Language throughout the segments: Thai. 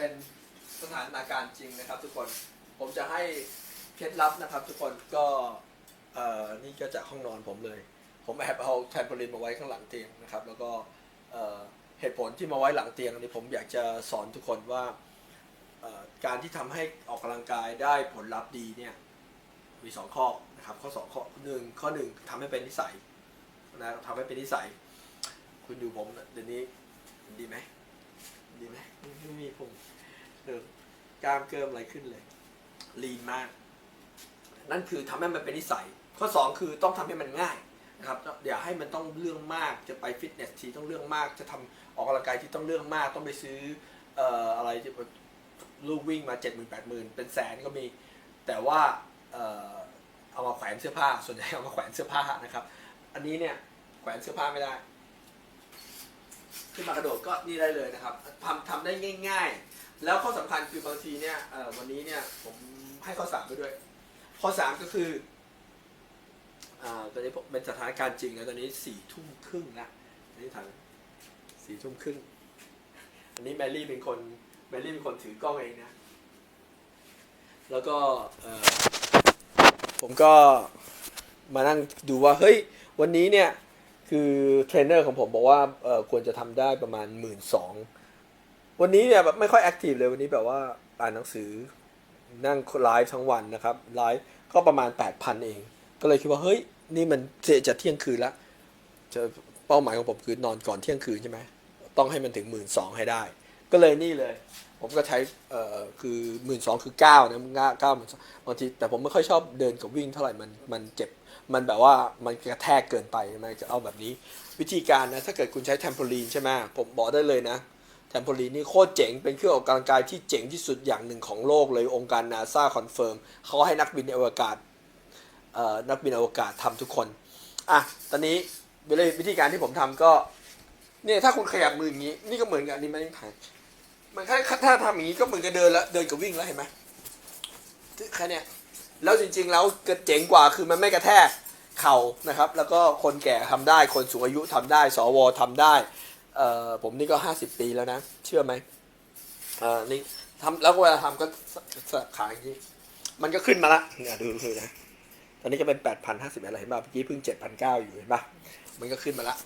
เป็นสถานการณ์จริงนะครับ ทุกคนผมจะให้เคล็ดลับนะครับ ทุกคนก็เอ่อนี่ก็จากห้องนอนผมเลย ผมแอบเอาแทมโพลินมาไว้ข้างหลังเตียงนะครับ แล้วก็เอ่อเหตุผลที่มาไว้หลังเตียงนี่ผมอยากจะสอนทุกคนว่าการที่ทำให้ออกกำลังกายได้ผลลัพธ์ดีเนี่ยมีสองข้อนะครับข้อสองข้อหนึ่งข้อหนึ่งทำให้เป็นนิสัยนะทำให้เป็นนิสัย คุณดูผมเดี๋ยวนี้ดีไหม ดีไหมไม่มีผมเออกล้ามเกิมอะไรขึ้นเลย ลีนมาก นั่นคือทำให้มันเป็นนิสัย ข้อสองคือต้องทำให้มันง่ายนะครับอย่าให้มันต้องเรื่องมากจะไปฟิตเนสทีต้องเรื่องมาก จะทำออกกำลังกายที่ต้องเรื่องมาก ต้องไปซื้อเอ่ออะไรที่ลูกวิ่งมาเจ็ดหมื่นแปดหมื่นเป็นแสนก็มี แต่ว่าเอ่อเอามาแขวนเสื้อผ้า ส่วนใหญ่เอามาแขวนเสื้อผ้านะครับ อันนี้เนี่ยแขวนเสื้อผ้าไม่ได้ ขึ้นมากระโดดก็นี่ได้เลยนะครับทำทำได้ง่าย ๆ แล้วข้อสำคัญคือบางทีเนี่ยวันนี้เนี่ยผมให้ข้อสามไปด้วย ข้อสามก็คืออ่าตอนนี้เป็นสถานการณ์จริงแล้วตอนนี้สี่ทุ่มครึ่งละนนี้ถ่ายสี่ทุ่มครึ่งอันนี้แมรี่เป็นคนแมรี่เป็นคนถือกล้องเองนะ แล้วก็ผมก็มานั่งดูว่าเฮ้ยวันนี้เนี่ย คือเทรนเนอร์ของผมบอกว่าเออควรจะทำได้ประมาณหมื่นสองวันนี้เนี่ยแบบไม่ค่อยแอคทีฟเลยวันนี้แบบว่าอ่านหนังสือนั่งไลฟ์ทั้งวันนะครับไลฟ์ก็ประมาณ 8,000 เอง ก็เลยคิดว่า เฮ้ย นี่มันจะจะเที่ยงคืนละจะเป้าหมายของผมคือนอนก่อนเที่ยงคืนใช่ไหมต้องให้มันถึงหมื่นสองให้ได้ ก็เลยนี่เลย ผมก็ใช้เอ่อคือหมื่นสองคือเก้านะเก้าเก้าหมื่นบางทีแต่ผมไม่ค่อยชอบเดินกับวิ่งเท่าไหร่มันมันเจ็บ มันแบบว่ามันกระแทกเกินไปมันจะเอาแบบนี้ วิธีการนะถ้าเกิดคุณใช้แทมโพลีนใช่ไหมผมบอกได้เลยนะแทมโพลีนนี่โคตรเจ๋ง เป็นเครื่องออกกำลังกายที่เจ๋งที่สุดอย่างหนึ่งของโลกเลยองค์การนาซาคอนเฟิร์มเขาให้นักบินอวกาศนักบินอวกาศทำทุกคน อะ ตอนนี้วิธีการที่ผมทำก็เนี่ยถ้าคุณขยับมืออย่างนี้ นี่ก็เหมือนกับนนี้ไม่ได้ถ่ายมันแค่ถ้าทำอย่างนี้ก็เหมือนกับเดินล้วเดินกับวิ่งแล้วเห็นไหมแค่เนี้ย แล้วจริงๆแล้วเจ๋งกว่าคือมันไม่กระแทกเข่านะครับ แล้วก็คนแก่ทำได้ คนสูงอายุทำได้ สวทำได้เอ่อผมนี่ก็ 50 ปีแล้วนะ เชื่อไหมเอ่อนี่ทำแล้วเวลาทำก็สสะขาอย่างนี้ มันก็ขึ้นมาละเนี่ยดูดูนะตอนนี้จะเป็น 8,050อะไรเห็นป่ะเมื่อกี้เพิ่ง 7,900 อยู่เห็นป่ะมันก็ขึ้นมาละ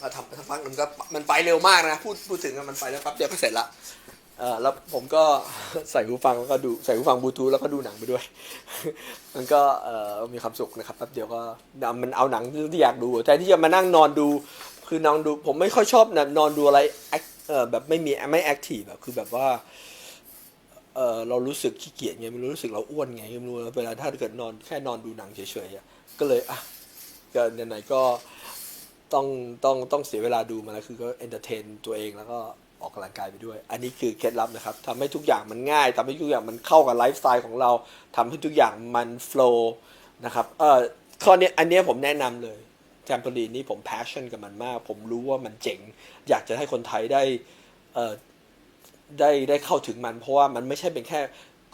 มาทำไปสักพักมันก็มันไปเร็วมากนะ พูดพูดถึงมันไปแล้วปั๊บเดียวก็เสร็จละ เออแล้วผมก็ใส่หูฟังแล้วก็ดูใส่หูฟังบลูทูธแล้วก็ดูหนังไปด้วย มันก็เอ่อมีความสุขนะครับแป๊บเดียวก็มันเอาหนังที่อยากดูแต่ที่จะมานั่งนอนดู คือนอนดูผมไม่ค่อยชอบนะนอนดูอะไรเออแบบไม่มีไม่แอคทีฟแบบคือแบบว่าเออเรารู้สึกขี้เกียจไงไม่รู้รู้สึกเราอ้วนไงไม่รู้แล้วเวลาถ้าเกิดนอนแค่นอนดูหนังเฉยๆก็เลยอะก็ไหนๆก็ต้องต้องต้องเสียเวลาดูมาแล้วคือก็เอนเตอร์เทนตัวเองแล้วก็ ออกกำลังกายไปด้วย อันนี้คือเคล็ดลับนะครับทำให้ทุกอย่างมันง่ายทำให้ทุกอย่างมันเข้ากับไลฟ์สไตล์ของเราทำให้ทุกอย่างมันโฟล์นะครับเออข้อนี้อันนี้ผมแนะนำเลยแทมโพลีนี่ผมแพชชั่นกับมันมาก ผมรู้ว่ามันเจ๋ง อยากจะให้คนไทยได้เอ่อได้ได้เข้าถึงมัน เพราะว่ามันไม่ใช่เป็นแค่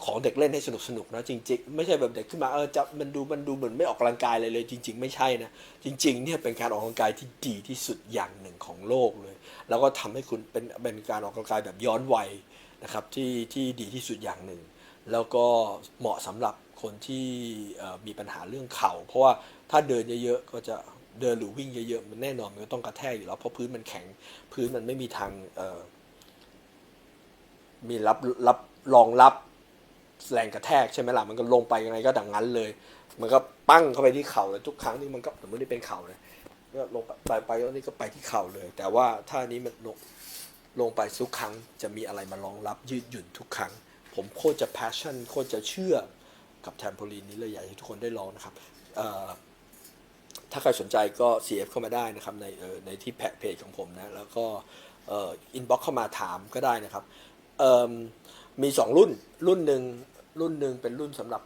ของเด็กเล่นให้สนุกสนุกนะจริงๆ ไม่ใช่แบบเด็กขึ้นมาเออจะมันดูมันดูเหมือนไม่ออกกำลังกายเลยเลย จริง ๆ ไม่ใช่นะ จริง ๆ เนี่ยเป็นการออกกำลังกายที่ดีที่สุดอย่างหนึ่งของโลกเลย แล้วก็ทำให้คุณเป็นเป็นการออกกำลังกายแบบย้อนวัยนะครับที่ที่ดีที่สุดอย่างหนึ่ง แล้วก็เหมาะสำหรับคนที่มีปัญหาเรื่องเข่า เพราะว่าถ้าเดินเยอะๆก็จะเดินหรือวิ่งเยอะๆมันแน่นอนมันก็ต้องกระแทกอยู่แล้วเพราะพื้นมันแข็งพื้นมันไม่มีทางมีรับรับรองรับแรงกระแทกใช่ไหมล่ะมันก็ลงไปยังไงก็ดังนั้นเลย มันก็ปั้งเข้าไปที่เข่าเลยทุกครั้งที่มันก็สมมตินี่เป็นเข่าเลย ก็ลงไปไปไปแล้วนี่ก็ไปที่เข่าเลย แต่ว่าถ้านี้มันลงลงไปทุกครั้งจะมีอะไรมารองรับยืดหยุ่นทุกครั้ง ผมโคตรจะ passion โคตรจะเชื่อกับแทมโพลีนนี้เลยอยากให้ทุกคนได้ลองนะครับถ้าใครสนใจก็ CF เข้ามาได้นะครับในในที่เพจของผมนะ แล้วก็อินบ็อกเข้ามาถามก็ได้นะครับมีสองรุ่นรุ่นหนึ่งรุ่นหนึ่งเป็นรุ่นสำหรับ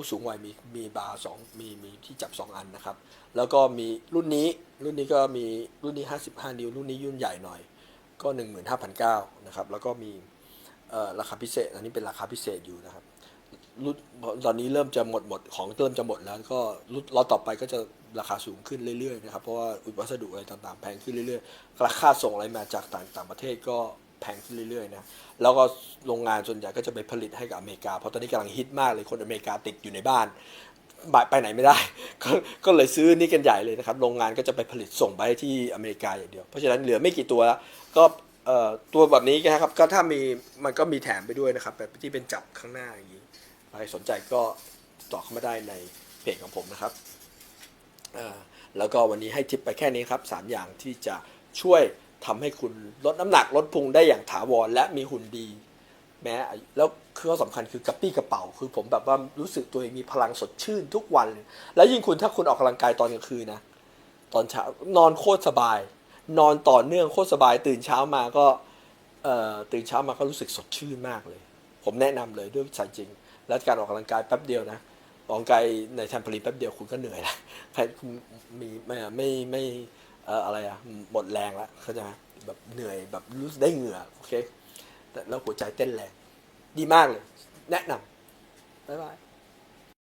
ผู้สูงวัยมีมีบาร์สองมีมีที่จับสองอันนะครับ แล้วก็มีรุ่นนี้รุ่นนี้ก็มีรุ่นนี้ 55 นิ้ว รุ่นนี้ยุ่นใหญ่หน่อย ก็ 15,900นะครับ แล้วก็มีราคาพิเศษ อันนี้เป็นราคาพิเศษอยู่นะครับรุ่นตอนนี้เริ่มจะหมดหมดของเริ่มจะหมดแล้วก็รุ่นล็อตต่อไปก็จะราคาสูงขึ้นเรื่อยๆนะครับเพราะว่าอุปวัสดุอะไรต่างๆแพงขึ้นเรื่อยๆราคาส่งอะไรมาจากต่างต่างประเทศก็ แพงขึ้นเรื่อยๆนะแล้วก็โรงงานส่วนใหญ่ก็จะไปผลิตให้กับอเมริกา เพราะตอนนี้กำลังฮิตมากเลยคนอเมริกาติดอยู่ในบ้านไปไหนไม่ได้ก็ก็เลยซื้อนี่กันใหญ่เลยนะครับโรงงานก็จะไปผลิตส่งไปที่อเมริกาอย่างเดียว เพราะฉะนั้นเหลือไม่กี่ตัวแล้วก็ตัวแบบนี้นะครับก็ถ้ามีมันก็มีแถมไปด้วยนะครับแบบที่เป็นจับข้างหน้าอย่างนี้ใครสนใจก็ต่อเข้ามาได้ในเพจของผมนะครับแล้วก็วันนี้ให้ทิปไปแค่นี้ครับสามอย่างที่จะช่วย ทำให้คุณลดน้ำหนักลดพุงได้อย่างถาวรและมีหุ่นดี แม้อายุแล้วข้อสำคัญคือกระปี้กระเป๋า คือผมแบบว่ารู้สึกตัวเองมีพลังสดชื่นทุกวัน แล้วยิ่งคุณถ้าคุณออกกำลังกายตอนกลางคืนนะตอนเช้านอนโคตรสบาย นอนต่อเนื่องโคตรสบาย ตื่นเช้ามาก็ตื่นเช้ามาก็รู้สึกสดชื่นมากเลย ผมแนะนำเลยด้วยสายจริง แล้วการออกกำลังกายแป๊บเดียวนะออกกำลังกายในแทมเปอรีนแป๊บเดียวคุณก็เหนื่อยละใครคุณมีไม่ไม่ไม่เอออะไรอะหมดแรงแล้วเข้าใจไหมแบบเหนื่อยแบบรู้สึกได้เหงื่อโอเคแต่แล้วหัวใจเต้นแรง ดีมากเลย แนะนำบ๊ายบาย